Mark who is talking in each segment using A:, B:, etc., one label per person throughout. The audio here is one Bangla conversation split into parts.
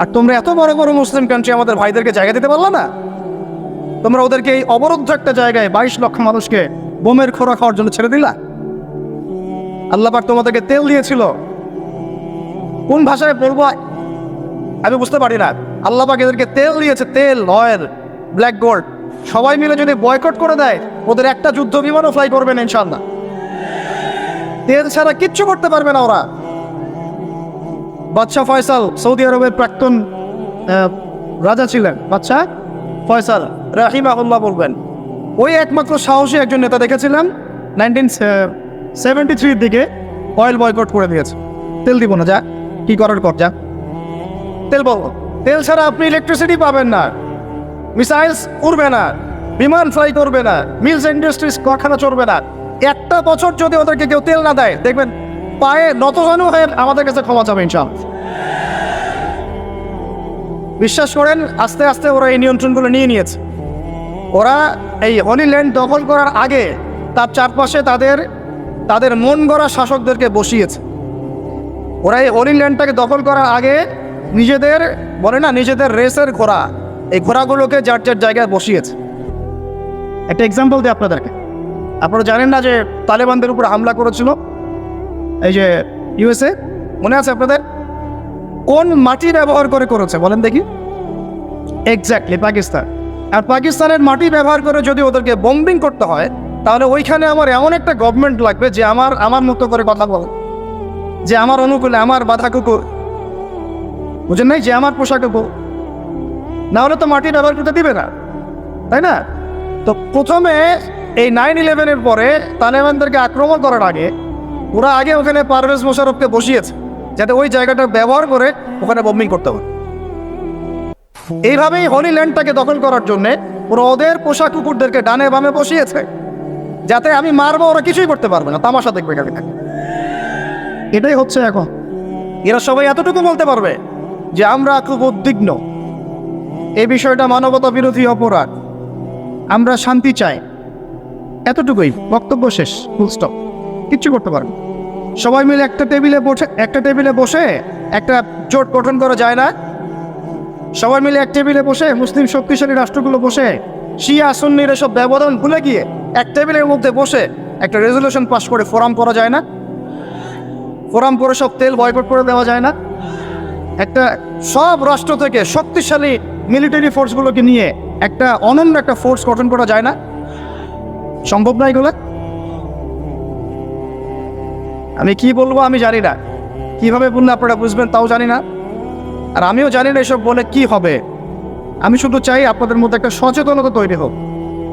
A: আর তোমরা এত বড় বড় মুসলিম কান্ট্রি আমাদের ভাইদেরকে জায়গা দিতে পারল না? তোমরা ওদেরকে এই অবরুদ্ধ একটা জায়গায় বাইশ লক্ষ মানুষকে বোমের খোরা খাওয়ার জন্য ছেড়ে দিলা? আল্লাহ পাক তোমাদেরকে তেল দিয়েছিল। কোন ভাষায় বলব আমি বুঝতে পারি না। আল্লাহ পাক এদেরকে তেল দিয়েছে, তেল অয়েল ব্ল্যাক গোল্ড সবাই মিলে যদি বয়কট করে দেয়, ওদের একটা যুদ্ধ বিমানও ফ্লাই করবে না ইনশাল্লাহ তেল ছাড়া কিচ্ছু করতে পারবে না ওরা। বাদশাহ ফয়সাল সৌদি আরবের প্রাক্তন রাজা ছিলেন। বাদশাহ ফয়সাল রাহিমাহুল্লাহ বলবেন। ওই একমাত্র সাহসী একজন নেতা দেখেছিলাম। নাইনটিন সেভেন্টি থ্রির দিকে অয়েল বয়কট করে দিয়েছে। তেল দিব না, যা। কি করার কর, যা। তেল বলো। তেল ছাড়া আপনি ইলেকট্রিসিটি পাবেন না। মিসাইলস উড়বে না। বিমান ফ্লাই করবে না। মিলস ইন্ডাস্ট্রিজ কারখানা চলবে না। একটা বছর যদি ওদেরকে কেউ তেল না দেয়, দেখবেন পায়ে নতজানু হয়ে আমাদের কাছে ক্ষমা চাবে ইনশাআল্লাহ। বিশ্বাস করেন, আস্তে আস্তে ওরা এই নিয়ন্ত্রণগুলো নিয়ে নিয়েছে। ওরা এই হলি ল্যান্ড দখল করার আগে তার চারপাশে তাদের তাদের মন গড়া শাসকদেরকে বসিয়েছে। ওরা এই হলি ল্যান্ডটাকে দখল করার আগে নিজেদের, বলে না, নিজেদের রেসের ঘোড়া, এই ঘোড়াগুলোকে যার যার জায়গায় বসিয়েছে। একটা এক্সাম্পল দিই আপনাদেরকে। আপনারা জানেন না যে তালেবানদের উপর হামলা করেছিল? এই যে ইউএসএ মনে আছে আপনাদের? কোন মাটি ব্যবহার করে করেছে? বলেন দেখি। এক্স্যাক্টলি পাকিস্তান। আর পাকিস্তানের মাটি ব্যবহার করে যদি ওদেরকে বম্বিং করতে হয়, তাহলে ওইখানে আমার এমন একটা গভর্নমেন্ট লাগবে যে আমার আমার মতো করে কথা বলে। যে আমার অনুকূলে আমার বাধা কুকুর। বুঝেন নাই? যে আমার পোশাক কুকুর। না হলে তো মাটি ব্যবহার করতে দিবে না। তাই না? তো প্রথমে এই নাইন ইলেভেনের পরে তালেবানদেরকে আক্রমণ করার আগে ওরা আগে ওখানে পারভেজ মোশারফকে বসিয়েছে, যাতে ওই জায়গাটা ব্যবহার করে ওখানে বম্বিং করতে পারে এইভাবেই হলি ল্যান্ডটাকে দখল করার জন্যে ওরা ওদের পোশাক কুকুরদেরকে ডানে বামে বসিয়েছে, যাতে আমি মারবো, ওরা কিছুই করতে পারবে না। তামাশা দেখবে খালি থাকে এটাই হচ্ছে এখন। এরা সবাই এতটুকু বলতে পারবে যে আমরা খুব উদ্বিগ্ন। এই বিষয়টা মানবতা বিরোধী অপরাধ। আমরা শান্তি চাই। এতটুকুই। বক্তব্য শেষ। ফুল স্টপ কিচ্ছু করতে পারবে সবাই মিলে একটা টেবিলে বসে, একটা টেবিলে বসে একটা জোট গঠন করা যায় না। সবাই মিলে এক টেবিলে বসে মুসলিম শক্তিশালী রাষ্ট্রগুলো বসে, শিয়া, সুন্নির এসব ব্যবধান ভুলে গিয়ে এক টেবিলের মধ্যে বসে একটা রেজলিউশন পাস করে ফোরাম করা যায় না। ফোরাম করে সব তেল বয়কট করে দেওয়া যায় না। একটা সব রাষ্ট্র থেকে শক্তিশালী মিলিটারি ফোর্সগুলোকে নিয়ে একটা অনন্য একটা ফোর্স গঠন করা যায় না। সম্ভব না এগুলো। আমি কি বলব আমি জানি না। কীভাবে বললে আপনারা বুঝবেন তাও জানি না। আর আমিও জানি না এসব বলে কি হবে। আমি শুধু চাই আপনাদের মধ্যে একটা সচেতনতা তৈরি হোক,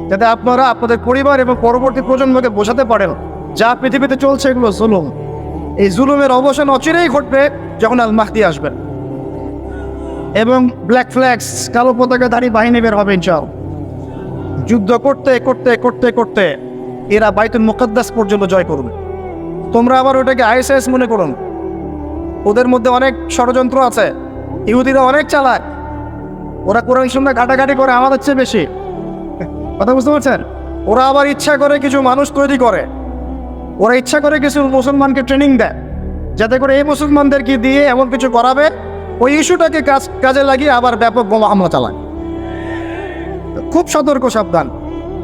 A: যাতে আপনারা আপনাদের পরিবার এবং পরবর্তী প্রজন্মকে বোঝাতে পারেন, যা পৃথিবীতে চলছে এগুলো জুলুম। এই জুলুমের অবসান অচিরেই ঘটবে যখন আল মাহদি আসবেন এবং ব্ল্যাক ফ্ল্যাগস, কালো পতাকাধারী বাহিনী বের হবে ইনশাল যুদ্ধ করতে করতে করতে করতে এরা বাইতুল মুকদ্দাস পর্যন্ত জয় করবে। তোমরা আবার ওটাকে আইএসআইএস মনে করুন ওদের মধ্যে অনেক ষড়যন্ত্র আছে। ইহুদিরা অনেক চালাক। ওরা কোরআন সন্ধ্যা ঘাটাঘাটি করে আমাদের চেয়ে বেশি। কথা বুঝতে পারছেন? ওরা আবার ইচ্ছা করে কিছু মানুষ তৈরি করে। ওরা ইচ্ছা করে কিছু মুসলমানকে ট্রেনিং দেয়। যাতে করে এই মুসলমানদেরকে দিয়ে এমন কিছু করাবে, ওই ইস্যুটাকে কাজ, কাজে লাগিয়ে আবার ব্যাপক বোমা হামলা চালায়। খুব সতর্ক সাবধান।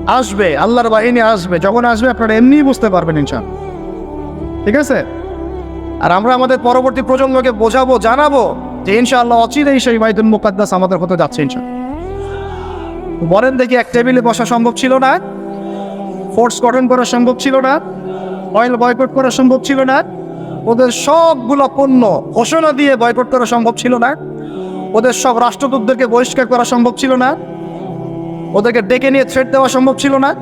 A: আসবে, আল্লাহর বাহিনী আসবে, যখন আসবে আপনারা এমনিই বুঝতে পারবেন ইনশাল ঠিক আছে? আর আমরা আমাদের পরবর্তী প্রজন্মকে বোঝাবো, জানাব যে ইনশাআল্লাহ অচিরেই সেই বাইতুল মুকাদ্দাস আমাদের হতে যাচ্ছে ইনশাল বলেন দেখি এক টেবিলে বসা সম্ভব ছিল না? ফোর্স গঠন করা সম্ভব ছিল না? অয়েল বয়কট করা সম্ভব ছিল না? ওদের সবগুলো পণ্য ঘোষণা দিয়ে বয়কট করা সম্ভব ছিল না? ওদের সব রাষ্ট্রদূতদেরকে বহিষ্কার করা সম্ভব ছিল না? ওদেরকে ডেকে নিয়ে থ্রেট দেওয়া সম্ভব ছিল না?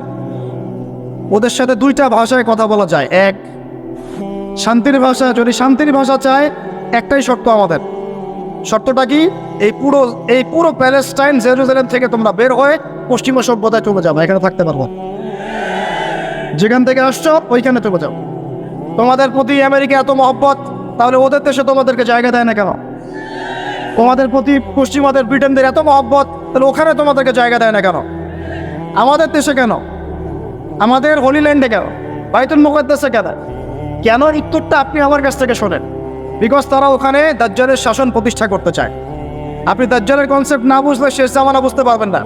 A: ওদের সাথে দুইটা ভাষায় কথা বলা যায়। এক শান্তির ভাষা, যদি শান্তির ভাষা চায়, একটাই শর্ত আমাদের। শর্তটা কি? এই পুরো এই পুরো প্যালেস্টাইন জেরুজালেম থেকে তোমরা বের হয়ে পশ্চিমা সভ্যতায় চলে যাব এখানে থাকতে পারব। যেখান থেকে আসছো, ওইখানে চলে যাও। তোমাদের প্রতি আমেরিকা এত মহব্বত, তাহলে ওদের দেশে তোমাদেরকে জায়গা দেয় না কেন? তোমাদের প্রতি পশ্চিমাদের, ব্রিটেনদের এত মহব্বত, তাহলে ওখানে তোমাদেরকে জায়গা দেয় না কেন? আমাদের দেশে কেন? আমাদের হোলিল্যান্ডে কেন? বাইতুল মুকদ্দাসে কেন? কেন উত্তরটা আপনি আমার কাছ থেকে শোনেন? বিকজ তারা ওখানে দাজ্জালের শাসন প্রতিষ্ঠা করতে চায়। আপনি দাজ্জালের কনসেপ্ট না বুঝলে শেষ জামানা বুঝতে পারবেন না।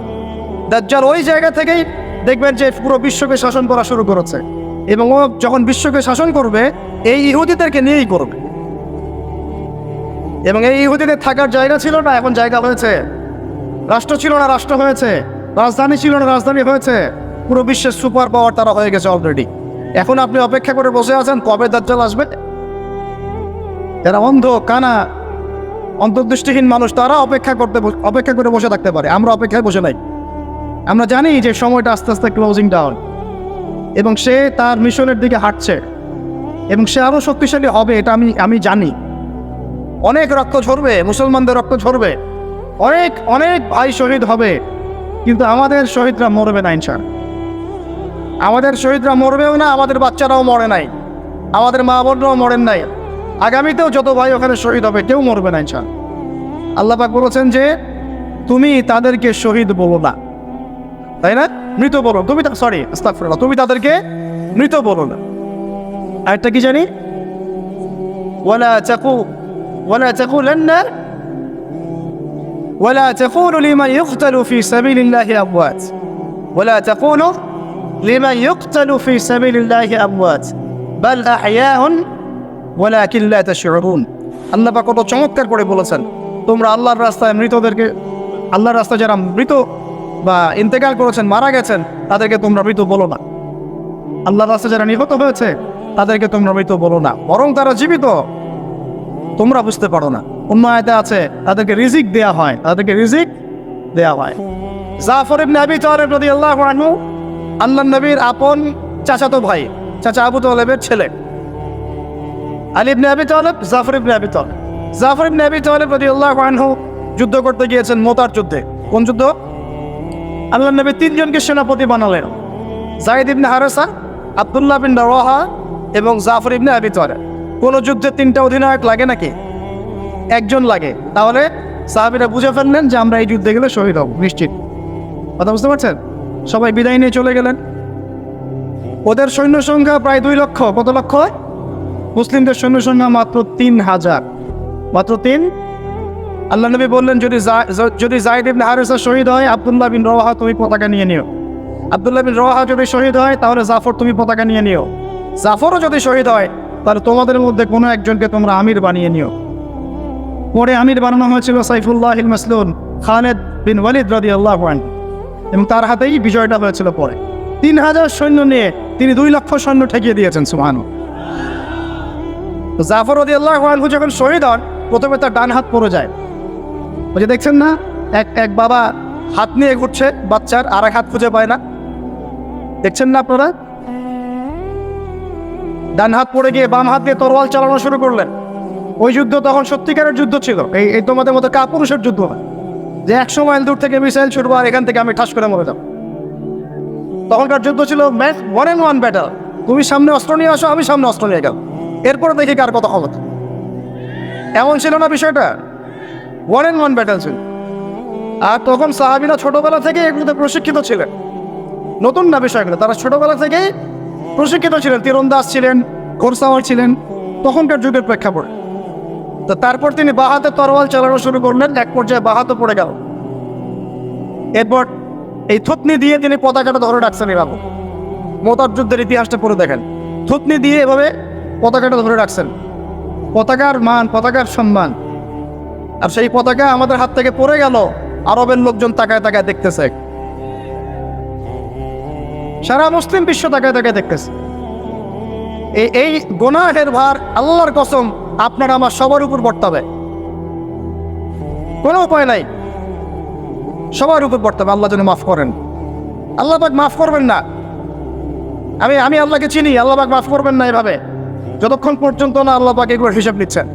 A: দাজ্জাল ওই জায়গা থেকেই দেখবেন যে পুরো বিশ্বকে শাসন করা শুরু করেছে। এবং ও যখন বিশ্বকে শাসন করবে, এই ইহুদিদেরকে নিয়েই করবে। এবং এই ইহুদিদের থাকার জায়গা ছিল না, এখন জায়গা হয়েছে। রাষ্ট্র ছিল না, রাষ্ট্র হয়েছে। রাজধানী ছিল না, রাজধানী হয়েছে। পুরো বিশ্বের সুপার পাওয়ার তারা হয়ে গেছে অলরেডি এখন আপনি অপেক্ষা করে বসে আছেন, কবে দাজ্জাল আসবে? যারা অন্ধ, কানা, অন্তর্দৃষ্টিহীন মানুষ, তারা অপেক্ষা করতে অপেক্ষা করে বসে থাকতে পারে। আমরা অপেক্ষায় বসে নাই। আমরা জানি যে সময়টা আস্তে আস্তে ক্লোজিং ডাউন এবং সে তার মিশনের দিকে হাঁটছে। এবং সে আরও শক্তিশালী হবে, এটা আমি আমি জানি। অনেক রক্ত ঝরবে, মুসলমানদের রক্ত ঝরবে। অনেক অনেক ভাই শহীদ হবে। কিন্তু আমাদের শহীদরা মরবে না ইনশাল আমাদের শহীদরা মরবেও না আমাদের বাচ্চারাও মরে নাই আমাদের মা বোনরাও মরেন নাই আগামীতেও যত ভাই ওখানে শহীদ হবে কেউ মরবে না ইনশাল আল্লাহ পাক বলেছেন যে তুমি তাদেরকে শহীদ বলো না তাই না মৃত বলো তুমি সরি আস্তাগফিরুল্লাহ তুমি তাদেরকে মৃত বলো না আরেকটা কি জানি ওয়ালা তাকু ওয়ালা তাকুলান্না ولا تقولوا لمن يقتل في سبيل الله أموات ولا تقولوا لمن يقتل في سبيل الله أموات بل أحياء ولكن لا تشعرون আল্লাহ পাক কত চমৎকার করে বলেছেন তোমরা আল্লাহর রাস্তায় মৃতদেরকে আল্লাহর রাস্তায় যারা মৃত বা ইন্তেকাল করেছেন মারা গেছেন তাদেরকে তোমরা মৃত বলো না আল্লাহর রাস্তায় যারা নিহত হয়েছে তাদেরকে তোমরা মৃত বলো না বরং তারা জীবিত তোমরা বুঝতে পারো না অন্য আয়তে আছে তাদেরকে রিজিক দেয়া হয় তাদেরকে রিজিক দেয়া হয় জাফর ইবনে আবি তালেব রাদিয়াল্লাহু আনহু আল্লাহ নবীর আপন চাচাতো ভাই, চাচা আবু তালেবের ছেলে। আলী ইবনে আবি তালেব, জাফর ইবনে আবি তালেব। জাফর ইবনে আবি তালেব রাদিয়াল্লাহু আনহু যুদ্ধ করতে গিয়েছেন মোতার যুদ্ধে। কোন যুদ্ধ? আল্লাহ নবী তিনজনকে সেনাপতি বানালেন। জাহিদ ইবনে হারেসা, আব্দুল্লাহ বিন রওয়াহা এবং জাফর ইবনে আবি তালেব। কোন যুদ্ধে তিনটা অধিনায়ক লাগে নাকি? একজন লাগে। তাহলে সাহাবিরা বুঝে ফেললেন যে আমরা এই যুদ্ধে গেলে শহীদ হব, নিশ্চিত। কথা বুঝতে পারছেন? সবাই বিদায় নিয়ে চলে গেলেন। ওদের সৈন্য সংখ্যা প্রায় দুই লক্ষ। কত লক্ষ মুসলিমদের সৈন্য সংখ্যা মাত্র তিন হাজার। মাত্র তিন? আল্লাহ নবী বললেন, যদি যদি জাহিদ ইবনে হারিসা শহীদ হয়, আবদুল্লাহ বিন রওয়াহা তুমি পতাকা নিয়ে নিও। আব্দুল্লাহ বিন রওয়াহা যদি শহীদ হয়, তাহলে জাফর তুমি পতাকা নিয়ে নিও। জাফরও যদি শহীদ হয়, তাহলে তোমাদের মধ্যে কোনো একজনকে তোমরা আমির বানিয়ে নিও। পরে আমির বানানো হয়েছিল সাইফুল্লাহ মাসলুন খালেদ বিন ওয়ালিদ রাদি আল্লাহ এবং তার হাতেই বিজয়টা হয়েছিল পরে। তিন হাজার সৈন্য নিয়ে তিনি দুই লক্ষ সৈন্য ঠেকিয়ে দিয়েছেন সুমানু জাফর রদি আল্লাহ যখন শহীদ হন, প্রথমে তার ডান হাত পড়ে যায়। ওই যে দেখছেন না, এক এক বাবা হাত নিয়ে ঘুরছে, বাচ্চার আর এক হাত খুঁজে পায় না। দেখছেন না আপনারা? ডান হাত পড়ে গিয়ে বাম হাত দিয়ে তরোয়াল চালানো শুরু করলেন। ওই যুদ্ধ তখন সত্যিকারের যুদ্ধ ছিল। এই তোমাদের মতো কাপুরুষের যুদ্ধ না যে একশো মাইল দূর থেকে মিসাইল ছুটবো আর এখান থেকে আমি ঠাস করে মরে যাব। তখনকার যুদ্ধ ছিল match one and one battle তুমি সামনে অস্ত্র নিয়ে আসো, আমি সামনে অস্ত্র নিয়ে গেল এরপরে দেখি কার কথা ক্ষমতা। এমন ছিল না বিষয়টা। ওয়ান অ্যান্ড ওয়ান ব্যাটাল ছিল। আর তখন সাহাবিরা ছোটবেলা থেকে এগুলোতে প্রশিক্ষিত ছিলেন। নতুন না বিষয়গুলো, তারা ছোটবেলা থেকেই প্রশিক্ষিত ছিলেন। তীরন্দাজ ছিলেন ঘোরসাওয়ার ছিলেন। তখনকার যুগের প্রেক্ষাপটে। তো তারপর তিনি বাহাতে তরোয়াল চালানো শুরু করলেন, এক পর্যায়ে বাহাতে পড়ে গেল। এরপর এই থুতনি দিয়ে তিনি পতাকাটা ধরে রাখছেন এভাবে। মোতার যুদ্ধের ইতিহাসটা পড়ে দেখেন। থুতনি দিয়ে এভাবে পতাকাটা ধরে রাখছেন। পতাকার মান, পতাকার সম্মান। আর সেই পতাকা আমাদের হাত থেকে পড়ে গেল, আরবের লোকজন তাকায় তাকায় দেখতেছে। সারা মুসলিম বিশ্ব তাকায় তাকায় দেখতেছে। এই গোনাহের ভার আল্লাহর কসম আপনার আমার সবার উপর পড়তে হবে কোনো উপায় নাই। সবার উপর পড়তে হবে আল্লাহ যেন মাফ করেন। আল্লাহ পাক মাফ করবেন না। আমি আমি আল্লাহকে চিনি, আল্লাহ পাক মাফ করবেন না এভাবে। যতক্ষণ পর্যন্ত না আল্লাহ পাক এগুলোর হিসাব নিচ্ছেন।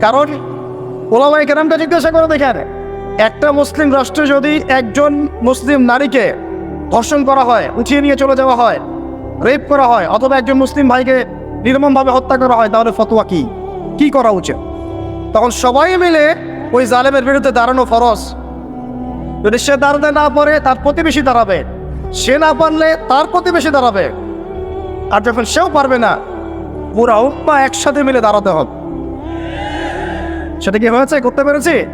A: কারণ ওলামাই কেরামটা জিজ্ঞাসা করে দেখেন, একটা মুসলিম রাষ্ট্রে যদি একজন মুসলিম নারীকে ধর্ষণ করা হয়, উঠিয়ে নিয়ে চলে যাওয়া হয়, রেপ করা হয়, অথবা একজন মুসলিম ভাইকে নির্মমভাবে হত্যা করা হয়, তাহলে ফতোয়া কি? কি করা উচিত? তখন সবাই মিলে ওই জালেমের বিরুদ্ধে দাঁড়ানো ফরজ। যদি সে দাঁড়াতে না পারে, তার প্রতিবেশী দাঁড়াবে। সে না পারলে, তার প্রতিবেশী দাঁড়াবে। আর যখন সেও পারবে না, পুরা উম্মা একসাথে মিলে দাঁড়াতে হবে। সেটা কি হয়েছে? করতে পেরেছি?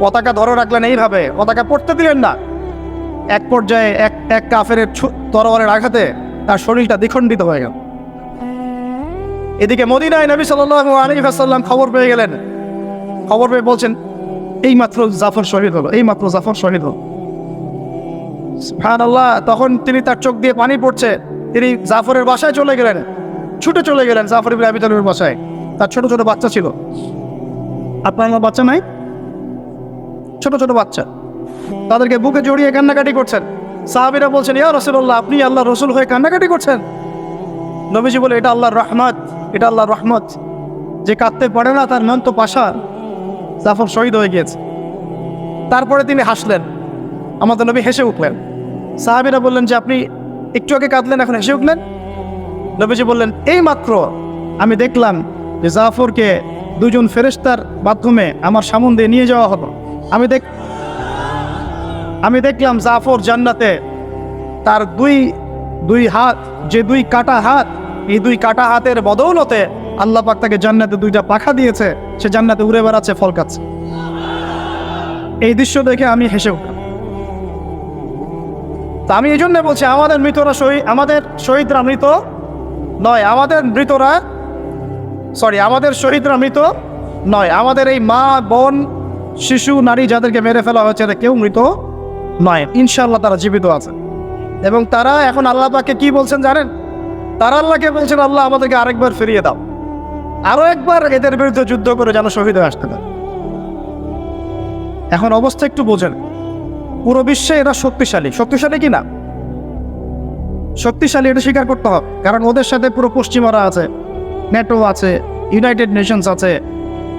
A: পতাকা ধরে রাখলেন এইভাবে। পতাকা পড়তে দিলেন না। এক পর্যায়ে এক এক কাফের তরবারের আঘাতে তার শরীরটা দ্বিখণ্ডিত হয়ে গেল। এদিকে মদিনায় নবী সাল্লাল্লাহু আলাইহি ওয়াসাল্লাম খবর পেয়ে গেলেন। খবর পেয়ে বলছেন এই মাত্র জাফর শহীদ হলো এই মাত্র জাফর শহীদ হলো। আল্লাহ তখন তিনি তার চোখ দিয়ে পানি পড়ছে। তিনি জাফরের বাসায় চলে গেলেন, ছুটে চলে গেলেন জাফর ইবনে আবি বাসায়। তার ছোট ছোট বাচ্চা ছিল। আপনার আমার বাচ্চা নাই? ছোট ছোট বাচ্চা। তাদেরকে বুকে জড়িয়ে কান্নাকাটি করছেন। সাহাবিরা বলছেন, ইয়া রসুল্লাহ আপনি আল্লাহ রসুল হয়ে কান্নাকাটি করছেন? নবীজি বলে, এটা আল্লাহর রহমত। এটা আল্লাহর রহমত। যে কাঁদতে পারে না, তার মন তো পাশার জাফর শহীদ হয়ে গিয়েছে। তারপরে তিনি হাসলেন। আমাদের নবী হেসে উঠলেন। সাহাবিরা বললেন যে, আপনি একটু আগে কাঁদলেন, এখন হেসে উঠলেন? নবীজি বললেন, এই মাত্র আমি দেখলাম যে জাফরকে দুজন ফেরেস্তার মাধ্যমে আমার সামন দিয়ে নিয়ে যাওয়া হলো। আমি দেখ, আমি দেখলাম জাফর জান্নাতে তার দুই দুই হাত, যে দুই কাটা হাত এই দুই কাটা হাতের বদৌলতে আল্লাহ পাক তাকে জান্নাতে দুইটা পাখা দিয়েছে, সে জান্নাতে উড়ে বেড়াচ্ছে, ফল খাচ্ছে। এই দৃশ্য দেখে আমি হেসে উঠলাম। তা আমি এই জন্য বলছি, আমাদের মৃতরা শহীদ আমাদের শহীদরা মৃত নয়, আমাদের মৃতরা সরি আমাদের শহীদরা মৃত নয়, আমাদের এই মা, বোন, শিশু, নারী যাদেরকে মেরে ফেলা হয়েছে, এরা কেউ মৃত নয়। ইনশাল্লাহ তারা জীবিত আছে। এবং তারা এখন আল্লাহ পাকে কি বলছেন জানেন? তারা আল্লাহকে বলছেন, আল্লাহ, আমাদেরকে আরেকবার ফিরিয়ে দাও। আরও একবার এদের বিরুদ্ধে যুদ্ধ করে যেন শহীদ হয়ে আসতে পারে। এখন অবস্থা একটু বোঝেন। পুরো বিশ্বে এরা শক্তিশালী। শক্তিশালী কি না শক্তিশালী এটা স্বীকার করতে হবে। কারণ ওদের সাথে পুরো পশ্চিমারা আছে, নেটো আছে, ইউনাইটেড নেশনস আছে,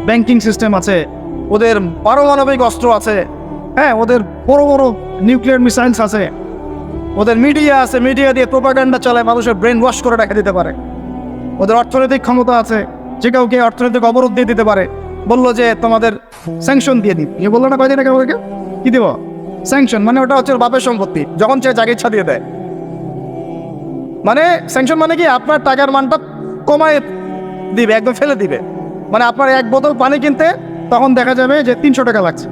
A: ব্যাংকিং সিস্টেম আছে, ওদের পারমাণবিক অস্ত্র আছে হ্যাঁ ওদের বড় বড় নিউক্লিয়ার মিসাইলস আছে। ওদের মিডিয়া আছে মিডিয়া দিয়ে প্রোপাগান্ডা চালায়, মানুষের ব্রেন ওয়াশ করে রেখে দিতে পারে। ওদের অর্থনৈতিক ক্ষমতা আছে, যে কাউকে অর্থনৈতিক অবরোধ দিয়ে দিতে পারে। বলল যে, তোমাদের স্যাংশন দিয়ে দিন এ বলল না, কয়দিন আগে ওদেরকে কি দিব? স্যাংশন মানে ওটা হচ্ছে বাপের সম্পত্তি, যখন সে জাগে ইচ্ছা দিয়ে দেয়। মানে স্যাংশন মানে কি? আপনার টাকার মানটা কমায় দিবে, একদম ফেলে দিবে। মানে আপনার এক বোতল পানি কিনতে তখন দেখা যাবে যে তিনশো টাকা লাগছে।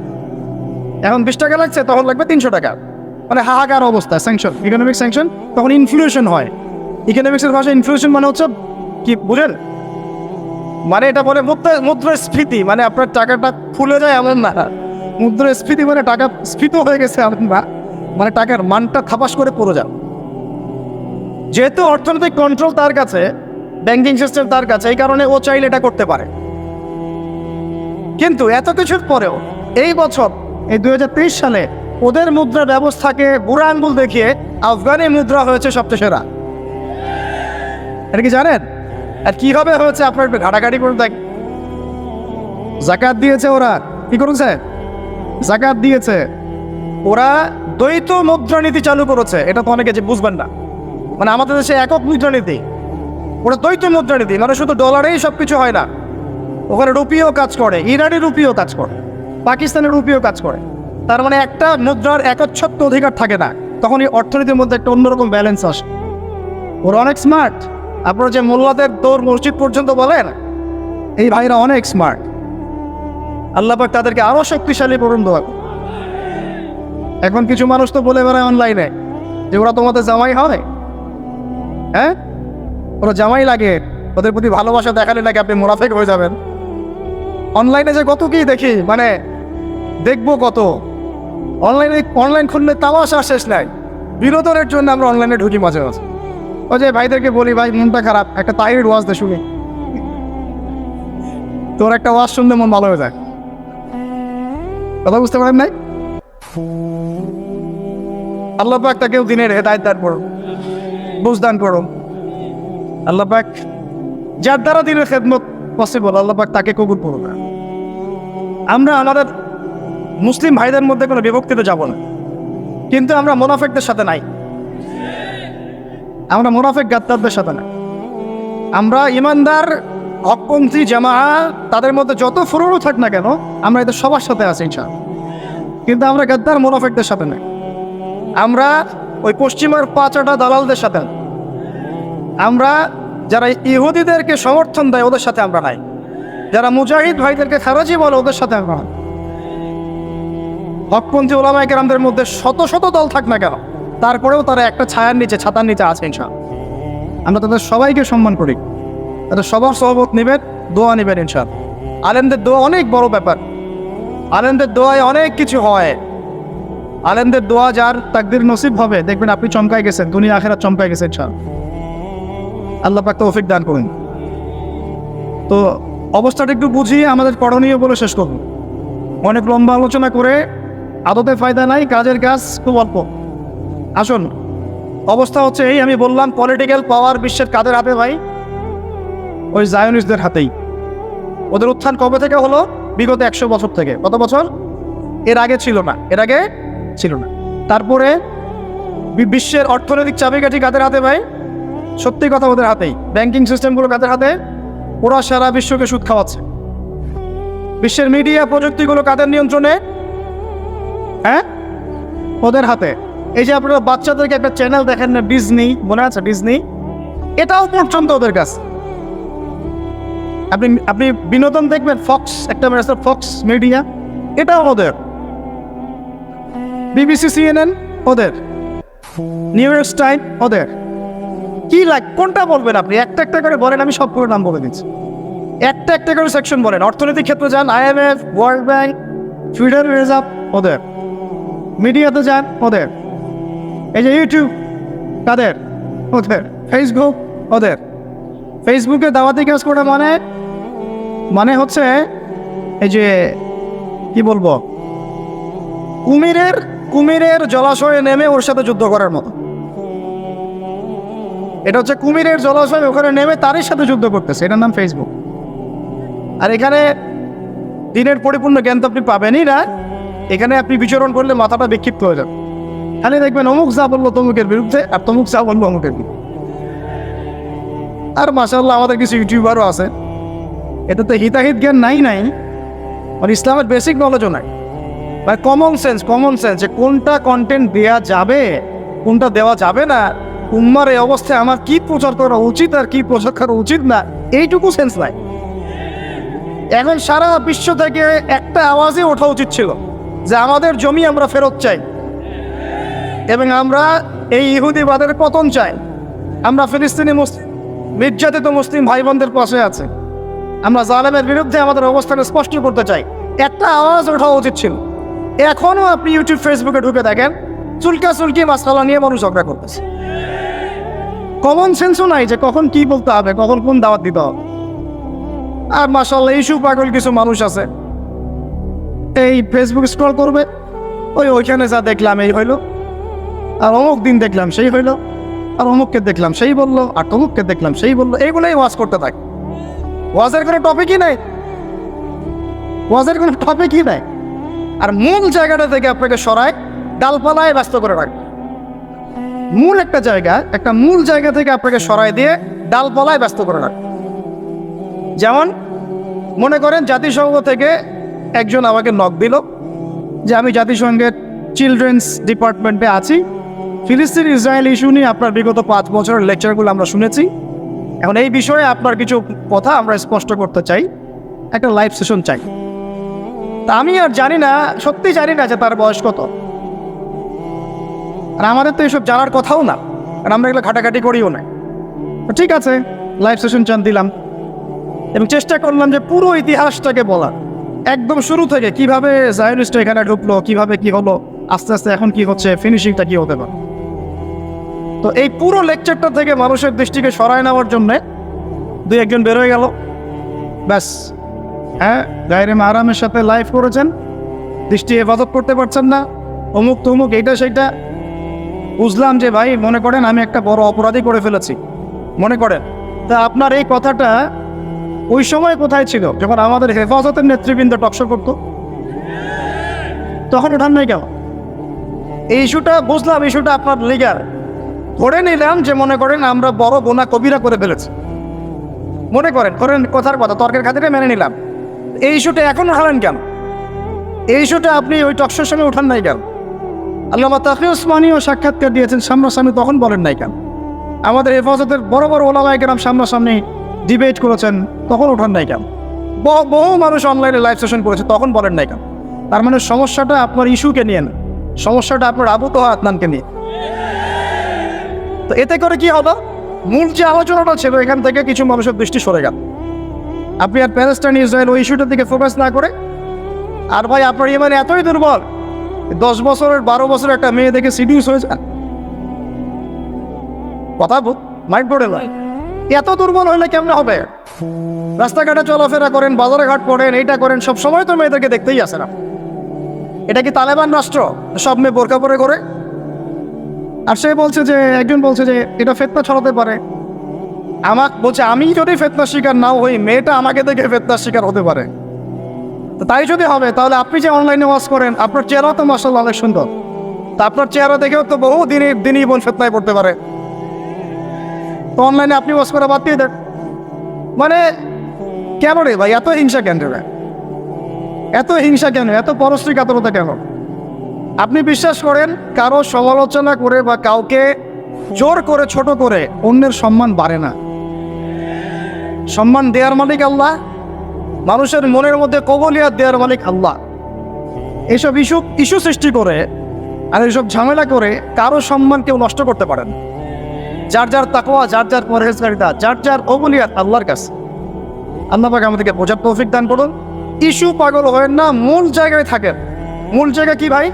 A: এখন বিশ টাকা লাগছে, তখন লাগবে তিনশো টাকা। মানে হাহাকার অবস্থা স্যাংশন ইকোনমিক স্যাংশন তখন ইনফ্লুয়েশন হয়। ইকোনমিক্সের ভাষায় ইনফ্লুয়েশন মানে হচ্ছে কি, বুঝেন? মানে এটা বলে মুদ্রা, মুদ্রাস্ফীতি মানে আপনার টাকাটা ফুলে যায় এমন না। মুদ্রাস্ফীতি মানে টাকা স্ফীত হয়ে গেছে না। মানে টাকার মানটা থাপাস করে পড়ে যান যেহেতু অর্থনৈতিক কন্ট্রোল তার কাছে ব্যাংকিং সিস্টেম তার কাছে, এই কারণে ও চাইলে এটা করতে পারে। কিন্তু এত কিছুর পরেও এই বছর, এই দুই হাজার তেইশ সালে ওদের মুদ্রা ব্যবস্থাকে বুড়া আঙ্গুল দেখিয়ে আফগানি মুদ্রা হয়েছে সবচেয়ে সেরা। এটা কি জানেন? আর কীভাবে হয়েছে আপনার একটু ঘাটাঘাটি করে দেখ। জাকাত দিয়েছে ওরা। কি করেছে জাকাত দিয়েছে। ওরা দ্বৈত মুদ্রানীতি চালু করেছে। এটা তো অনেকে যে বুঝবেন না। মানে আমাদের দেশে একক মুদ্রানীতি ওরা দ্বৈত মুদ্রানীতি মানে শুধু ডলারেই সব কিছু হয় না। ওখানে রুপিও কাজ করে। ইরানি রুপিও কাজ করে। পাকিস্তানের রুপিও কাজ করে। তার মানে একটা মুদ্রার একচ্ছত্ব অধিকার থাকে না। তখন এই অর্থনীতির মধ্যে একটা অন্যরকম ব্যালেন্স আসে। ওরা অনেক স্মার্ট আপনারা যে মোল্লাদের দৌড় মসজিদ পর্যন্ত বলেন, এই ভাইরা অনেক স্মার্ট আল্লাপাক তাদেরকে আরও শক্তিশালী করুন। এখন কিছু মানুষ তো বলে বেড়ায় অনলাইনে যে ওরা তোমাদের জামাই হয়। হ্যাঁ? ওরা জামাই লাগে। ওদের প্রতি ভালোবাসা দেখালে নাকি আপনি মোনাফেক হয়ে যাবেন। অনলাইনে যে কত কি দেখি মানে দেখব কত? অনলাইনে অনলাইন খুললে তামাশা শেষ নাই। বিনোদনের জন্য আমরা অনলাইনে ঢুকি মাঝে মাঝে। ওই যে ভাইদেরকে বলি, ভাই, মনটা খারাপ। একটা তাইরির ওয়াজ দে শুনি। তোর একটা ওয়াজ শুনলে মন ভালো হয়ে যায়। কথা বুঝতে পারেন নাই? আল্লাহ পাক তাকেও দিনের হেদায়ত দান করো বুঝ দান করো আল্লাহ পাক যার দ্বারা দিনের খেদমত পসিবল আল্লাহ পাক তাকে কবুল করুন আমরা আমাদের মুসলিম ভাইদের মধ্যে কোনো বিভক্তিতে যাব না। কিন্তু আমরা মোনাফেকদের সাথে নাই। আমরা মোনাফেক গাদ্দারদের সাথে নাই। আমরা ইমানদার, হকপন্থী জামা তাদের মধ্যে যত ফুরুরও থাক না কেন, আমরা এদের সবার সাথে আছি ইনশা কিন্তু আমরা গাদ্দার, মোনাফেকদের সাথে নাই। আমরা ওই পশ্চিমার পাঁচটা দালালদের সাথে। আমরা যারা ইহুদিদেরকে সমর্থন দেয়, ওদের সাথে আমরা নাই। যারা মুজাহিদ ভাইদেরকে খারাজি বলে, ওদের সাথে আমার হকপন্থী ওলামায় কেরামদের মধ্যে শত শত দল থাক না কেন, তারপরেও তারা একটা ছায়ার নিচে, ছাতার নিচে আছে ইনশাল আমরা তাদের সবাইকে সম্মান করি। তাদের সবার সহমত নেবেন, দোয়া নেবেন ইনশাল আলেমদের দোয়া অনেক বড় ব্যাপার। আলেমদের দোয়ায় অনেক কিছু হয়। আলেমদের দোয়া যার তাকদির নসিব হবে, দেখবেন আপনি চমকায় গেছেন, দুনিয়া আখেরা চমকায় গেছেন ইনশাল আল্লাহ পাক তৌফিক দান করুন। তো অবস্থাটা একটু বুঝিয়ে আমাদের করণীয় বলে শেষ করব। অনেক লম্বা আলোচনা করে আদতে ফায়দা নাই, কাজের কাজ খুব অল্প। আসুন, অবস্থা হচ্ছে এই, আমি বললাম পলিটিক্যাল পাওয়ার বিশ্বের কাদের হাতে ভাই? ওই জায়নিস্টদের হাতেই। ওদের উত্থান কবে থেকে হলো? বিগত একশো বছর থেকে। কত বছর? এর আগে ছিল না। এর আগে ছিল না। তারপরে বিশ্বের অর্থনৈতিক চাবিকাঠি কাদের হাতে ভাই? সত্যি কথা ওদের হাতেই। ব্যাংকিং সিস্টেমগুলো কাদের হাতে? ওরা সারা বিশ্বকে সুদ খাওয়াচ্ছে। বিশ্বের মিডিয়া প্রযুক্তিগুলো কাদের নিয়ন্ত্রণে? হ্যাঁ? ওদের হাতে। এই যে আপনারা বাচ্চাদেরকে একটা চ্যানেল দেখেন না ডিজনি মনে আছে ডিজনি এটাও পর্যন্ত ওদের কাছে। আপনি আপনি বিনোদন দেখবেন ফক্স একটা আছে ফক্স মিডিয়া এটাও ওদের। বিবিসি সিএনএন ওদের। নিউ ইয়র্ক টাইম ওদের। কি লাগ কোনটা বলবেন আপনি? একটা একটা করে বলেন, আমি সবগুলো নাম বলে দিচ্ছি। একটা একটা করে সেকশন বলেন। অর্থনৈতিক ক্ষেত্রে যান IMF World Bank Federal Reserve ওদের। মিডিয়াতে যান, ওদের। এই যে ইউটিউব কাদের ওদের। ফেসবুক ওদের। ফেসবুকে দাওয়াতি কাজ করা মানে মানে হচ্ছে এই যে, কি বলব? কুমিরের কুমিরের জলাশয়ে নেমে ওর সাথে যুদ্ধ করার মতো। এটা হচ্ছে কুমিরের জলাশয় ওখানে নেমে তারই সাথে যুদ্ধ করতেছে। এটার নাম ফেসবুক আর এখানে দিনের পরিপূর্ণ জ্ঞান তো আপনি পাবেনই না। এখানে আপনি বিচরণ করলে মাথাটা বিক্ষিপ্ত হয়ে যাবে। খালি দেখবেন অমুক যা বলল তমুকের বিরুদ্ধে আর তমুক যা বলল অমুকের বিরুদ্ধে। আর মাসাল্লাহ আমাদের কিছু ইউটিউবারও আছে। এটাতে হিতাহিত জ্ঞান নাই নাই, আর ইসলামের বেসিক নলেজও নাই। বা কমন সেন্স কমন সেন্স যে কোনটা কন্টেন্ট দেওয়া যাবে, কোনটা দেওয়া যাবে না, উম্মার এই অবস্থায় আমার কি প্রচার করা উচিত আর কি প্রচার করা উচিত না, এইটুকু সেন্স নাই। এখন সারা বিশ্ব থেকে একটা আওয়াজই ওঠা উচিত ছিল। যে আমাদের জমি আমরা ফেরত চাই এবং আমরা এই ইহুদিবাদের পতন চাই। আমরা ফিলিস্তিনি মুসলিম, নির্যাতিত মুসলিম ভাই বোনদের পাশে আছে। আমরা জালেমের বিরুদ্ধে আমাদের অবস্থান স্পষ্ট করতে চাই। একটা আওয়াজ ওঠা উচিত ছিল। এখনও আপনি ইউটিউব, ফেসবুকে ঢুকে দেখেন, চুলকা চুলকি মাসালা নিয়ে মানুষ ঝগড়া করতেছে। কমন সেন্সও নাই যে কখন কি বলতে হবে, কখন কোন দাওয়াত দিতে হবে। আর মাসাল্লাহ ইস্যু পাগল কিছু মানুষ আছে। এই ফেসবুক স্ক্রল করবে। ওই ওইখানে যা দেখলাম এই হইল। আর অমুক দিন দেখলাম সেই হইল। আর অমুককে দেখলাম সেই বলল। আর তমুককে দেখলাম সেই বলল। এইগুলোই ওয়াজ করতে থাকে। ওয়াজের কোনো টপিকই নাই। ওয়াজের কোনো টপিকই নাই। আর মূল জায়গাটা থেকে আপনাকে সরায়, ডালপালায় ব্যস্ত করে রাখবে। মূল একটা জায়গা, একটা মূল জায়গা থেকে আপনাকে সরায় দিয়ে ডালপালায় ব্যস্ত করে রাখবে। যেমন মনে করেন জাতিসংঘ থেকে একজন আমাকে নক দিল যে আমি জাতিসংঘের চিলড্রেন্স ডিপার্টমেন্টে আছি। ফিলিস্তিন, ইসরায়েল ইস্যু নিয়ে আপনার বিগত পাঁচ বছরের লেকচারগুলো আমরা শুনেছি। এখন এই বিষয়ে আপনার কিছু কথা আমরা স্পষ্ট করতে চাই। একটা লাইভ সেশন চাই। তা আমি আর জানি না, সত্যি জানি না যে তার বয়স কত। আর আমাদের তো এসব জানার কথাও না। আর আমরা এগুলো ঘাটাঘাটি করিও না। ঠিক আছে লাইভ সেশন চান দিলাম। এবং চেষ্টা করলাম যে পুরো ইতিহাসটাকে বলা একদম শুরু থেকে কীভাবে জায়নিস্ট এখানে ঢুকলো, কীভাবে কি হলো, আস্তে আস্তে এখন কি হচ্ছে ফিনিশিংটা কি হতে পারে? তো এই পুরো লেকচারটা থেকে মানুষের দৃষ্টিকে সরায় নেওয়ার জন্যে দুই একজন বেরোয় গেল। ব্যাস। হ্যাঁ গায়রে মাহারামের সাথে লাইভ করেছেন। দৃষ্টি হেফাজত করতে পারছেন না। অমুক তমুক, এইটা সেইটা। বুঝলাম যে ভাই, মনে করেন আমি একটা বড় অপরাধী করে ফেলেছি। মনে করেন। তা আপনার এই কথাটা ওই সময় কোথায় ছিল? যখন আমাদের হেফাজতের নেতৃবৃন্দ টকশো করতো? তখন ওঠান নাই কেন? এই ইস্যুটা বুঝলাম ইস্যুটা আপনার লিগার ধরে নিলাম যে মনে করেন আমরা বড় গোনা কবিরা করে ফেলেছি। মনে করেন করেন কথার কথা, তর্কের খাতিরে মেনে নিলাম। এই ইস্যুটা এখন উঠালেন কেন? এই ইস্যুটা আপনি ওই টকশোর সঙ্গে উঠান নাই কেন? আল্লামা তাকি ওসমানীও সাক্ষাৎকার দিয়েছেন সামনাসামনি, তখন বলেন নাই কেন? আমাদের হেফাজতের বড় বড় ওলামায় গ্রাম সামনাসামনি ডিবেট করেছেন, তখন ওঠান নাই কেন? বহু মানুষ অনলাইনে লাইভ সেশন করেছে, তখন বলেন নাই কেন? তার মানে সমস্যাটা আপনার ইস্যুকে নিয়ে না। সমস্যাটা আপনার আবু তোহা আদনানকে নিয়ে। তো এতে করে কি হবে মূল যে আলোচনাটা ছিল, এখান থেকে কিছু মানুষের দৃষ্টি সরে গেল। আপনি আর প্যালেস্টাইন ইসরায়েল ওই ইস্যুটার দিকে ফোকাস না করে, আর ভাই আপনার ইমানে এতই দুর্বল, দশ বছরের, বারো বছরের একটা মেয়ে দেখে সিডিউস হয়ে যান কথা মাইন্ড বোর্ডে নয় এত দুর্বল হলে কেমনে হবে? রাস্তাঘাটে চলাফেরা করেন, বাজারে ঘাট পড়েন, এইটা করেন, সব সময় তো মেয়েদেরকে দেখতেই আসে না। এটা কি তালেবান রাষ্ট্র? সব মেয়ে বোরকা পরে করে আর সে বলছে যে, একজন বলছে যে, এটা ফেতনা ছড়াতে পারে। আমাকে বলছে, আমি যদি ফেতনার শিকার নাও হই, মেয়েটা আমাকে দেখে ফেতনার শিকার হতে পারে। তো তাই যদি হবে, তাহলে আপনি যে অনলাইনে ওয়াজ করেন, আপনার চেহারা তো মাসাল অনেক সুন্দর। তা আপনার চেহারা দেখেও তো বহু দিনই দিনই বোন ফেতনায় পড়তে পারে। অনলাইনে আপনি ওয়াজ করে বাদ দিয়ে দেন। মানে কেন রে ভাই, এত হিংসা কেন রে? এত হিংসা কেন, এত পরশ্রী কাতরতা কেন? আপনি বিশ্বাস করেন, কারও সমালোচনা করে বা কাউকে জোর করে, ছোট করে অন্যের সম্মান বাড়ে না। সম্মান দেওয়ার মালিক আল্লাহ, মানুষের মনের মধ্যে কবলিয়াত দেওয়ার মালিক আল্লাহ। এসব ইস্যু ইস্যু সৃষ্টি করে আর এইসব ঝামেলা করে কারও সম্মান কেউ নষ্ট করতে পারেন যার যার তাকওয়া, যার যার পরহেজগারিতা, যার যার অবলিয়াত আল্লাহর কাছে। আল্লাহ পাক আমাদেরকে বোঝার তৌফিক দান করুন। ইস্যু পাগল হয়েন না, মূল জায়গায় থাকেন। মূল জায়গা কি ভাই?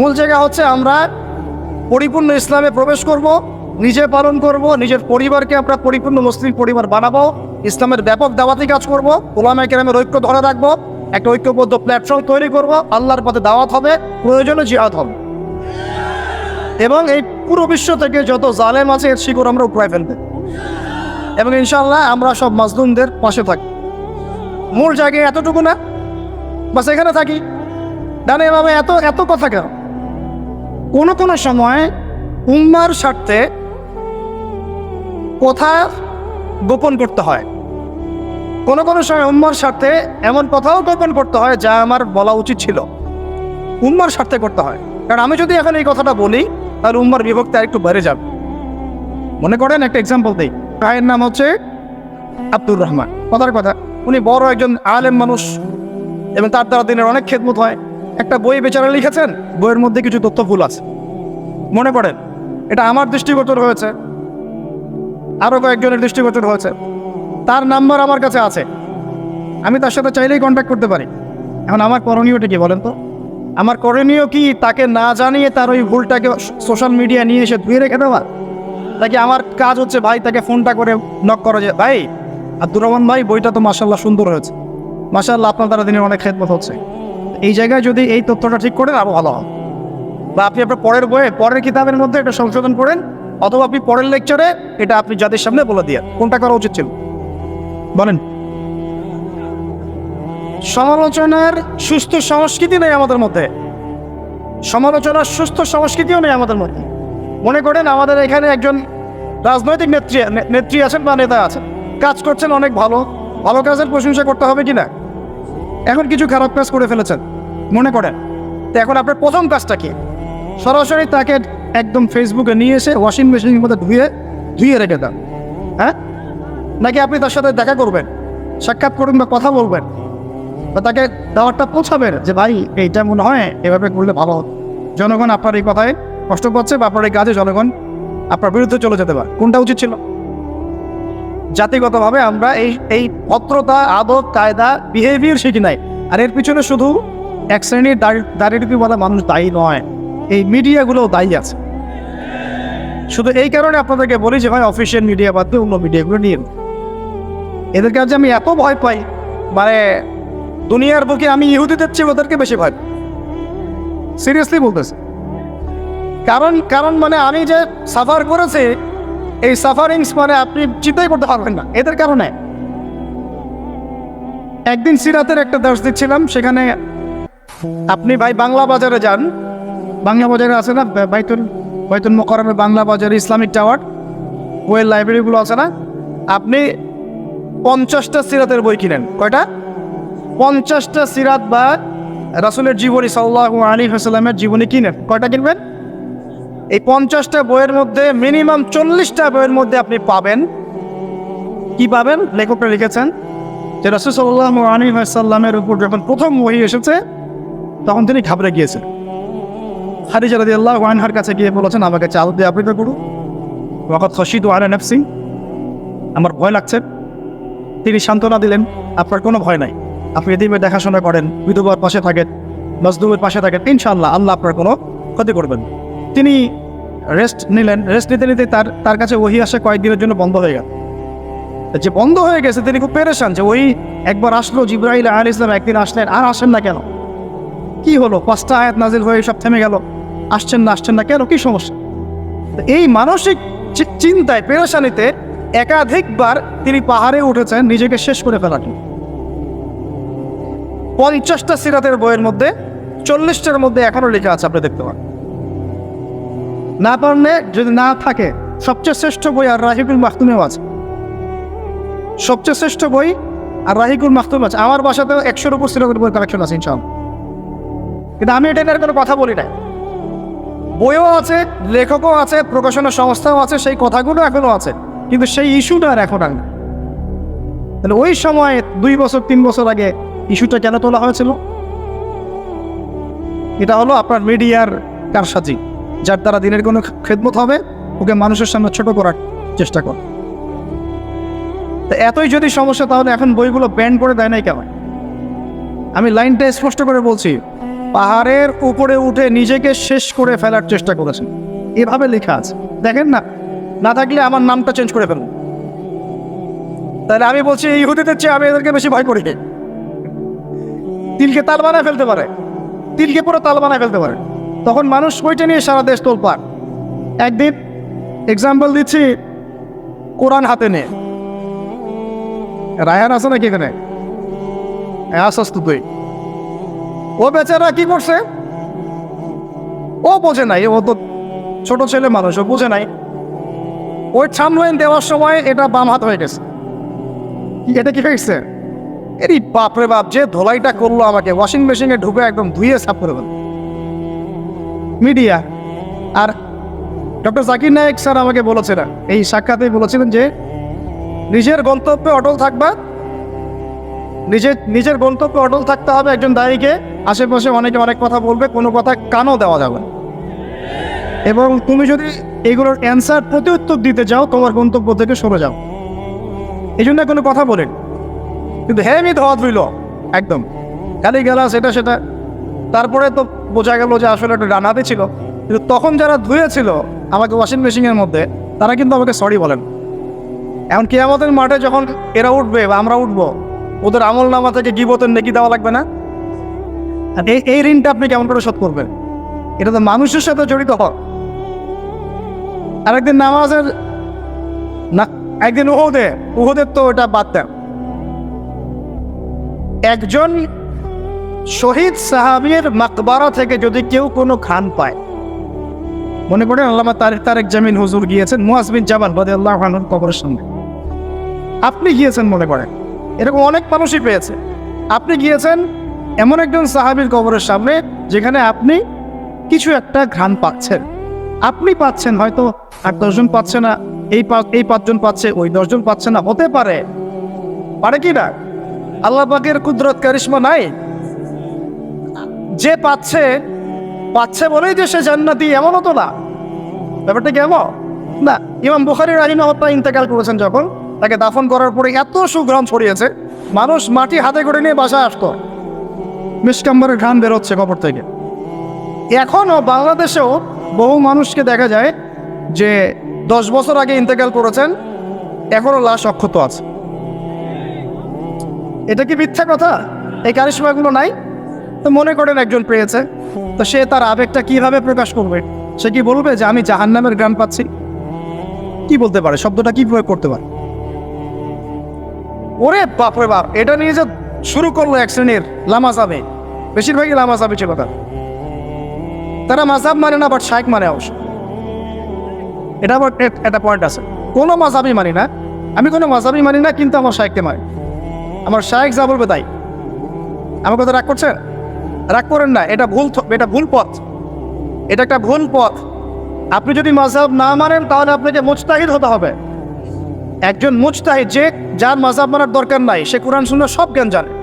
A: মূল জায়গা হচ্ছে আমরা পরিপূর্ণ ইসলামে প্রবেশ করব, নিজে পালন করব, নিজের পরিবারকে আমরা পরিপূর্ণ মুসলিম পরিবার বানাবো, ইসলামের ব্যাপক দাওয়াতি কাজ করব ওলামা কেরামের ঐক্য ধরে রাখব, একটা ঐক্যবদ্ধ প্ল্যাটফর্ম তৈরি করব, আল্লাহর পথে দাওয়াত হবে, প্রয়োজনে জিহাদ হবে। এবং এই পুরো বিশ্ব থেকে যত জালেম আছে, এর শিকড় আমরা উপড়ায় ফেলবে। এবং ইনশাল্লাহ আমরা সব মাজলুমদের পাশে থাকি মূল জায়গায় এতটুকু না, বাস এখানে থাকি। ডানে এভাবে এত এত কথা কেন? কোনো কোনো সময় উম্মার স্বার্থে কথা গোপন করতে হয়। কোনো কোনো সময় উম্মার স্বার্থে এমন কথাও গোপন করতে হয়, যা আমার বলা উচিত ছিল। উম্মার স্বার্থে করতে হয়। কারণ আমি যদি এখন এই কথাটা বলি তাহলে উম্মার বিভক্তি আর একটু বেড়ে যাবে। মনে করেন একটা এক্সাম্পল দিই। ভাইয়ের নাম হচ্ছে আব্দুর রহমান। কথার কথা, উনি বড় একজন আলেম মানুষ এবং তার দ্বারা দিনের অনেক খেদমত হয়। একটা বই বেচারা লিখেছেন, বইয়ের মধ্যে কিছু তথ্য ভুল আছে। মনে করেন এটা আমার দৃষ্টিগোচর হয়েছে। আরও কয়েকজনের দৃষ্টিগোচর হয়েছে। তার নাম্বার আমার কাছে আছে। আমি তার সাথে চাইলেই কন্ট্যাক্ট করতে পারি। এখন আমার করণীয়টা কি বলেন তো? আমার করণীয় কি? তাকে না জানিয়ে তার ওই ভুলটাকে সোশ্যাল মিডিয়া নিয়ে এসে ধুয়ে রেখে দেওয়া? নাকি আমার কাজ হচ্ছে ভাই তাকে ফোনটা করে নক করা যে, ভাই, আব্দুর রহমান ভাই, বইটা তো মাসাল্লাহ সুন্দর হয়েছে। মাসাল্লাহ আপনার দ্বারা দিনের অনেক খেদমত হচ্ছে। এই জায়গায় যদি এই তথ্যটা ঠিক করেন আরও ভালো হবে। বা আপনি আপনার পরের বইয়ে, পরের কিতাবের মধ্যে এটা সংশোধন করেন, অথবা আপনি পরের লেকচারে এটা আপনি যাদের সামনে বলে দিয়ে কোনটা করা উচিত ছিল? বলেন। সমালোচনার সুস্থ সংস্কৃতি নেই আমাদের মধ্যে। সমালোচনার সুস্থ সংস্কৃতিও নেই আমাদের মধ্যে। মনে করেন আমাদের এখানে একজন রাজনৈতিক নেত্রী নেত্রী আছেন বা নেতা আছেন। কাজ করছেন অনেক ভালো। ভালো কাজের প্রশংসা করতে হবে কি না? এখন কিছু খারাপ কাজ করে ফেলেছেন, মনে করেন। তো এখন আপনার প্রথম কাজটা কি? সরাসরি তাকে একদম ফেসবুকে নিয়ে এসে ওয়াশিং মেশিনের মধ্যে ধুয়ে ধুয়ে রেখে দেন। হ্যাঁ? নাকি আপনি তার সাথে দেখা করবেন, সাক্ষাৎ করবেন বা কথা বলবেন? বা তাকে দাওয়ারটা পৌঁছাবেন যে, ভাই, এইটা মনে হয় এভাবে করলে ভালো হতো। জনগণ আপনার এই কথায় কষ্ট পাচ্ছে বা আপনার এই কাজে জনগণ আপনার বিরুদ্ধে চলে যেতে পারে। কোনটা উচিত ছিল? জাতিগতভাবে আমরা এই এই ভদ্রতা, আদব, কায়দা বিহেভিয়ার শিখি নাই। আর এর পিছনে শুধু এক শ্রেণির দাঁড়িয়ে মানুষ দায়ী নয়, এই মিডিয়াগুলোও দায়ী আছে। শুধু এই কারণে আপনাদেরকে বলি যে, ভাই অফিসিয়াল মিডিয়া বাদ দিয়ে অন্য মিডিয়াগুলো নিয়ে। এদের কাছে আমি এত ভয় পাই মানে দুনিয়ার বুকে আমি ইহুদিদের চেয়ে ওদেরকে বেশি ভয় সিরিয়াসলি বলতেছে। কারণ কারণ মানে আমি যে সাফার করেছি, এই সাফারিংস মানে আপনি চিন্তাই করতে পারবেন না। এদের কারণে। একদিন সিরাতের একটা দাস দিচ্ছিলাম, সেখানে আপনি ভাই বাংলা বাজারে যান। বাংলা বাজারে আছে না? বাইতুল বাইতুল মোকরমে বাংলা বাজারে ইসলামিক টাওয়ার। বইয়ের লাইব্রেরিগুলো আছে না? আপনি পঞ্চাশটা সিরাতের বই কিনেন। কয়টা? পঞ্চাশটা সিরাত বা রাসুলের জীবনী সাল্লাহ আলী হাসালামের জীবনী কিনেন কয়টা কিনবেন? এই পঞ্চাশটা বইয়ের মধ্যে মিনিমাম চল্লিশটা বইয়ের মধ্যে আপনি পাবেন। কি পাবেন? লেখকরা লিখেছেন যে রসুল সাল্লাহ আলী সাল্লামের উপর যখন প্রথম বই এসেছে, তখন তিনি ঘাবড়ে গিয়েছেন। খাদিজা রাদি আল্লাহ ওয়ানহার কাছে গিয়ে বলেছেন, আমাকে চাল দিয়ে আবৃত করুন। ওয়াকত খসিদ ওয়ানা নেফসি। আমার ভয় লাগছে। তিনি সান্ত্বনা দিলেন, আপনার কোনো ভয় নাই। আপনি এদিকে দেখাশোনা করেন, বিধবার পাশে থাকেন মজদুমের পাশে থাকেন, ইনশাআল্লাহ আল্লাহ আপনার কোনো ক্ষতি করবেন। তিনি রেস্ট নিলেন রেস্ট নিতে নিতে তার তার কাছে ওহি আসা কয়েকদিনের জন্য বন্ধ হয়ে গেল। যে বন্ধ হয়ে গেছে, তিনি খুব পেরেশান যে ওই একবার আসলো জিব্রাহিল আল ইসলাম একদিন আসলেন, আর আসেন না কেন? কি হলো? পাঁচটা আয়াত নাজিল হয়ে সব থেমে গেল। আসছেন না আসছেন না কেন? কি সমস্যা? এই মানসিক চিন্তায়, পেরেশানিতে একাধিকবার তিনি পাহাড়ে উঠেছেন, নিজেকে শেষ করে জন্য। পঞ্চাশটা সিরাতের বইয়ের মধ্যে চল্লিশটার মধ্যে এখনও লেখা আছে, আপনি দেখতে পান না পারলে যদি না থাকে, সবচেয়ে শ্রেষ্ঠ বই আর রাহিকুল মাহতুমেও আছে। সবচেয়ে শ্রেষ্ঠ বই আর রাহিকুল মাহতুম আছে। আমার বাসাতেও একশোর উপর সিরাতের বই কালেকশন আছে, ইনশাআল্লাহ। কিন্তু আমি এটা নিয়ে কোনো কথা বলি না বইও আছে, লেখকও আছে, প্রকাশনা সংস্থাও আছে, সেই কথাগুলো এখনও আছে। কিন্তু সেই ইস্যুটা আর এখন আর নেই। তাহলে ওই সময়ে দুই বছর, তিন বছর আগে ইস্যুটা কেন তোলা হয়েছিল? এটা হলো আপনার মিডিয়ার কারসাজি, যার দ্বারা দিনের কোনো খেদমত হবে, ওকে মানুষের সামনে ছোট করার চেষ্টা কর। এতই যদি সমস্যা, তাহলে এখন বইগুলো ব্যান করে দেয় নাই কেন? আমি লাইনটা স্পষ্ট করে বলছি, পাহাড়ের উপরে উঠে নিজেকে শেষ করে ফেলার চেষ্টা করেছেন। এভাবে লেখা আছে। দেখেন না না থাকলে আমার নামটা চেঞ্জ করে ফেলুন। তাহলে আমি বলছি, এই ইহুদিদের চেয়ে আমি এদেরকে বেশি ভয় করি তিলকে তাল বানায় ফেলতে পারে। তিলকে পুরো তাল বানায় ফেলতে পারে। তখন মানুষ ওইটা নিয়ে সারা দেশ তোল তোলপার একদিন এক্সাম্পল দিচ্ছি কোরআন হাতে নিয়ে। রায়ান আছে নাকি এখানে? হ্যাঁ আসস তো তুই। ও বেচারা কি করছে? ও বোঝে নাই, ও তো ছোট ছেলে মানুষ, ও বোঝে নাই। ওই ছামলাইন দেওয়ার সময় এটা বাম হাত হয়ে গেছে। এটা কি হয়েছে? এরই বাপরে বাপ যে ধোলাইটা করল আমাকে ওয়াশিং মেশিনে ঢুকে একদম ধুয়ে সাফ করে মিডিয়া, আর ডক্টর জাকির নায়েক স্যার আমাকে বলেছিলেন এই সাক্ষাতেই বলেছিলেন যে, নিজের গন্তব্যে অটল থাকবা নিজের নিজের গন্তব্যে অটল থাকতে হবে একজন দায়ীকে, আশেপাশে অনেকে অনেক কথা বলবে, কোনো কথা কানও দেওয়া যাবে না। এবং তুমি যদি এগুলোর অ্যান্সার প্রতি উত্তর দিতে যাও, তোমার গন্তব্য থেকে সরে যাও। এই জন্য কোনো কথা বলেন। কিন্তু আমি ধোয়া ধুইল, একদম। খালি গেলা সেটা সেটা। তারপরে তো বোঝা গেল যে আসলে একটা ডানাতে ছিল। কিন্তু তখন যারা ধুয়েছিল আমাকে ওয়াশিং মেশিনের মধ্যে, তারা কিন্তু আমাকে সরি বলেন। এমন কে আমাদের মাঠে যখন এরা উঠবে বা আমরা উঠবো, ওদের আমল নামা থেকে গিবতের নেকি দেওয়া লাগবে না? এই এই ঋণটা আপনি কেমন করে শোধ করবেন? এটা তো মানুষের সাথে জড়িত হয় আরেকদিন নামাজের না, একদিন উহুদে, উহুদের তো ওটা বাদ দেন। একজন শহীদ সাহাবির মাকবারা থেকে যদি কেউ কোনো খান পায়। মনে করেন আল্লামা তারেক তারেক জামিন হুজুর গিয়েছেন মুয়াজবিন জামান বাদে আল্লাহ কবরের সঙ্গে আপনি গিয়েছেন মনে করেন, এরকম অনেক মানুষই পেয়েছে। আপনি গিয়েছেন এমন একজন সাহাবির কবরের সামনে যেখানে আপনি কিছু একটা ঘ্রাণ পাচ্ছেন। আপনি পাচ্ছেন হয়তো আর দশজন পাচ্ছে না, এই এই পাঁচজন পাচ্ছে, ওই দশজন পাচ্ছে না, হতে পারে। পারে কি না? আল্লাহ পাকের কুদরত, কারিশমা নাই। যে পাচ্ছে পাচ্ছে বলেই যে সে জান্নাতি, এমনও তো না। ব্যাপারটা কেমন না, ইমাম বুখারি রাহিমাহত্তা ইন্তেকাল করেছেন যখন, তাকে দাফন করার পরে এত সুগ্রাম ছড়িয়েছে, মানুষ মাটি হাতে করে নিয়ে বাসায় আসতো। মিসকাম্বরের ঘ্রাণ বেরোচ্ছে কবর থেকে। এখনও বাংলাদেশেও বহু মানুষকে দেখা যায় যে দশ বছর আগে ইন্তেকাল করেছেন, এখনও লাশ অক্ষত আছে। এটা কি মিথ্যা কথা? এই কারিশমাগুলো নাই? তো মনে করেন একজন পেয়েছে। তো সে তার আবেগটা কীভাবে প্রকাশ করবে? সে কি বলবে যে আমি জাহান্নামের গ্রাম পাচ্ছি? কি বলতে পারে? শব্দটা কি প্রয়োগ করতে পারে? ওরে বাপরে বাপ, এটা নিয়ে যে শুরু করল এক শ্রেণির লামাজাবে। বেশিরভাগই লামাজাবে ছিল তার। তারা মাজাব মানে না বাট শাইক মানে অবশ্য। এটা আবার একটা পয়েন্ট আছে। কোনো মাজাবই মানি না। আমি কোনো মাজাবই মানি না, কিন্তু আমার শাইককে মানি। আমার শাহেক যা বলবে তাই। আমার কথা রাগ করছেন? রাগ করেন না, এটা ভুল এটা ভুল পথ। এটা একটা ভুল পথ। আপনি যদি মাঝাব না মানেন, তাহলে আপনাকে মুস্তাহিদ হতে হবে। একজন মুজতাহিদ যে, যার মাঝাব মানার দরকার নাই, সে কোরআন শুনে সব জ্ঞান জানে।